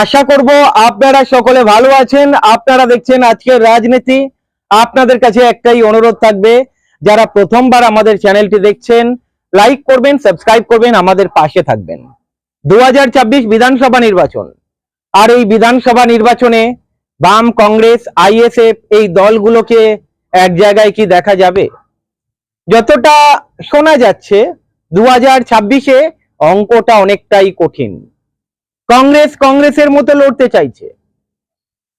আশা করব আপনারা সকলে ভালো আছেন। আপনারা দেখছেন আজকের রাজনীতি। আপনাদের কাছে একটাই অনুরোধ থাকবে, যারা প্রথমবার আমাদের চ্যানেলটি দেখছেন, লাইক করবেন, সাবস্ক্রাইব করবেন, আমাদের পাশে থাকবেন। দু হাজার ছাব্বিশ বিধানসভা নির্বাচন। আর এই বিধানসভা নির্বাচনে বাম কংগ্রেস, আইএসএফ এই দলগুলোকে এক জায়গায় কি দেখা যাবে? যতটা শোনা যাচ্ছে দু হাজার ছাব্বিশে অঙ্কটা অনেকটাই কঠিন। কংগ্রেস কংগ্রেসের মতো লড়তে চাইছে।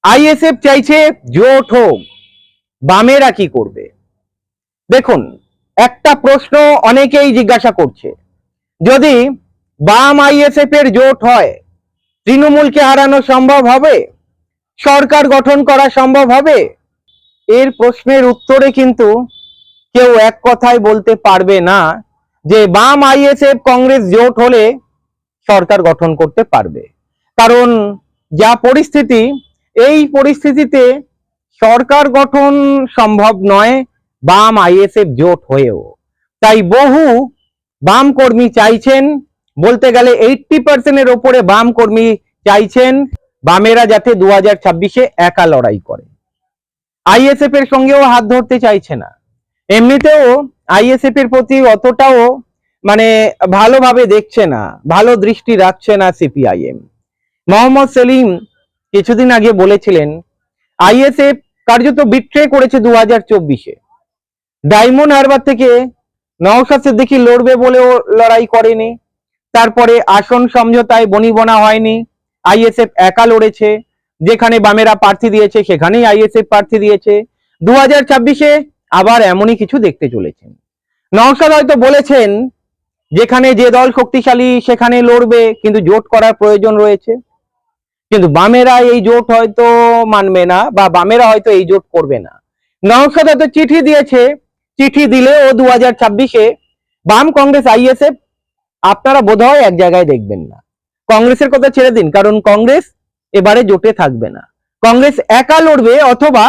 আইএসএফ চাইছে জোট হোক, বামেরা কি করবে? দেখুন, একটা প্রশ্ন অনেকেই জিজ্ঞাসা করছে। যদি বাম আইএসএফ এর জোট হয়, তৃণমূলকে হারানো সম্ভব হবে? সরকার গঠন করা সম্ভব হবে? এর প্রশ্নের উত্তরে কিন্তু কেউ এক কথায় বলতে পারবে না যে বাম আইএসএফ কংগ্রেস জোট হলে সরকার গঠন করতে পারবে। কারণ যা পরিস্থিতি, এই পরিস্থিতিতে সরকার গঠন সম্ভব নয় বাম আইএসএফ জোট হয়েও। তাই বহু বাম কর্মী চাইছেন, বলতে গেলে এইটটি পার্সেন্টের ওপরে বাম কর্মী চাইছেন বামেরা যাতে দু হাজার ছাব্বিশে একা লড়াই করে। আইএসএফ এর সঙ্গেও হাত ধরতে চাইছে না। এমনিতেও আইএসএফ এর প্রতি অতটাও মানে ভালোভাবে দেখছে না, ভালো দৃষ্টি রাখছে না সিপিআইএম। মোহাম্মদ সেলিম কিছুদিন আগে বলেছিলেন, আইএসএফ কার্যত বিট্রে করেছে দু হাজার চব্বিশে। ডায়মন্ড হারবার থেকে নওশাদ সিদ্দিকী লড়বে বলেও লড়াই করেনি। তারপরে আসন সমঝোতায় বনিবনা হয়নি। আইএসএফ একা লড়েছে, যেখানে বামেরা প্রার্থী দিয়েছে, সেখানেই আইএসএফ প্রার্থী দিয়েছে। দু হাজার আবার এমনই কিছু দেখতে চলেছেন। নওশাদ হয়তো বলেছেন যেখানে যে দল শক্তিশালী, সেখানে লড়বে, কিন্তু জোট করার প্রয়োজন রয়েছে। কিন্তু বামেরা এই জোট হয়তো মানবে না, বা বামেরা হয়তো এই জোট করবে না। নওশাদ হয়তো চিঠি দিয়েছে, চিঠি দিলে ও দু হাজার ছাব্বিশে বাম কংগ্রেস আইএসএফ, আপনারা বোধহয় এক জায়গায় দেখবেন না। কংগ্রেসের কথা ছেড়ে দিন, কারণ কংগ্রেস এবারে জোটে থাকবে না। কংগ্রেস একা লড়বে অথবা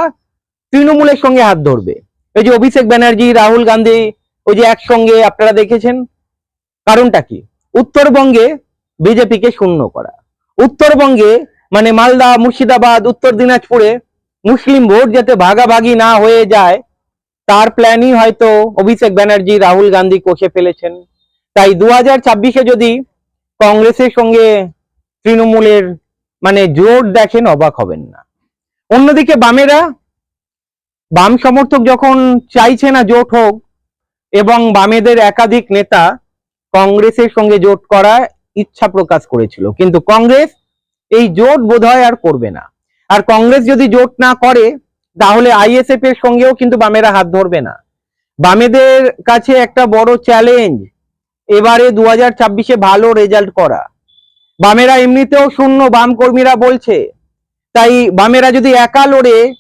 তৃণমূলের সঙ্গে হাত ধরবে। এই যে অভিষেক ব্যানার্জি, রাহুল গান্ধী, ওই যে একসঙ্গে আপনারা দেখেছেন কারণটা কি? উত্তরবঙ্গে বিজেপিকে শূন্য করা। উত্তরবঙ্গে মানে মালদা, মুর্শিদাবাদ, উত্তর দিনাজপুরে মুসলিম ভোট যাতে ভাগাভাগি না হয়ে যায়, তার প্ল্যানই হয়তো অভিষেক ব্যানার্জি, রাহুল গান্ধী কষে ফেলেছেন। তাই দু হাজার যদি কংগ্রেসের সঙ্গে তৃণমূলের মানে জোট দেখেন, অবাক হবেন না। অন্যদিকে বামেরা, বাম সমর্থক যখন চাইছে না জোট হোক, এবং বামেদের একাধিক নেতা কংগ্রেসের সঙ্গে জোট করার ইচ্ছা প্রকাশ করেছিল। কিন্তু কংগ্রেস এই জোট বোধহয় আর করবে না। আর কংগ্রেস যদি জোট না করে, তাহলে আইএসএফ এর সঙ্গেও কিন্তু বামেরা হাত ধরবে না। বামেদের কাছে একটা বড় চ্যালেঞ্জ এবারে দু হাজার ভালো রেজাল্ট করা। বামেরা এমনিতেও শূন্য, বাম কর্মীরা বলছে। তাই বামেরা যদি একা লড়ে,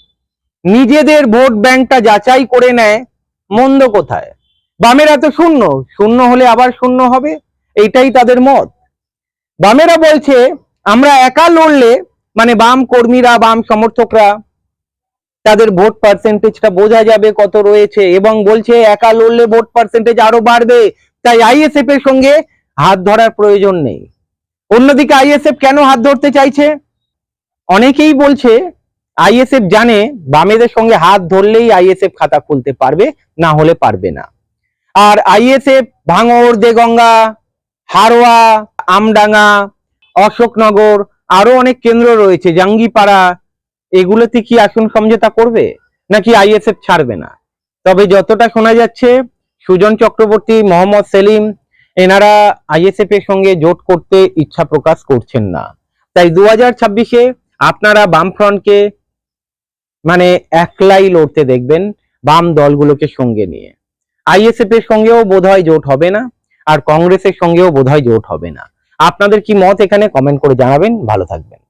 নিজেদের ভোট ব্যাংকটা যাচাই করে নেয়, মন্দ কোথায়? বামেরা তো শূন্য শূন্য হলে আবার শূন্য হবে, এইটাই তাদের মত। বামেরা বলছে, আমরা একা লড়লে মানে বাম কর্মীরা, বাম সমর্থকরা, তাদের ভোট পার্সেন্টেজটা বোঝা যাবে কত রয়েছে, এবং বলছে, একা লড়লে ভোট পার্সেন্টেজ আরও বাড়বে, তাই আইএসএফ এর সঙ্গে হাত ধরার প্রয়োজন নেই। অন্যদিকে আইএসএফ কেন হাত ধরতে চাইছে? অনেকেই বলছে আইএসএফ জানে বামেদের সঙ্গে হাত ধরলেই আইএসএফ খাতা খুলতে পারবে, না হলে পারবে না। আর আইএসএফ, ভাঙড়, দেগঙ্গা, হারোয়া, আমডাঙ্গা, অশোকনগর, আরও অনেক কেন্দ্র রয়েছে, জাঙ্গিপাড়া, এগুলোতে কি আসন সমঝোতা করবে? নাকি আইএসএফ ছাড়বে না? তবে যতটা শোনা যাচ্ছে, সুজন চক্রবর্তী, মোহাম্মদ সেলিম, এনারা আইএসএফ এর সঙ্গে জোট করতে ইচ্ছা প্রকাশ করছেন না। তাই দু হাজার ছাব্বিশে আপনারা বামফ্রন্টকে মানে একলাই লড়তে দেখবেন, বাম দলগুলোকে সঙ্গে নিয়ে। আইএসএফ এর সঙ্গেও বোধহয় জোট হবে না, আর কংগ্রেসের সঙ্গেও বোধহয় জোট হবে না। আপনাদের কি মত এখানে? কমেন্ট করে জানাবেন। ভালো থাকবেন।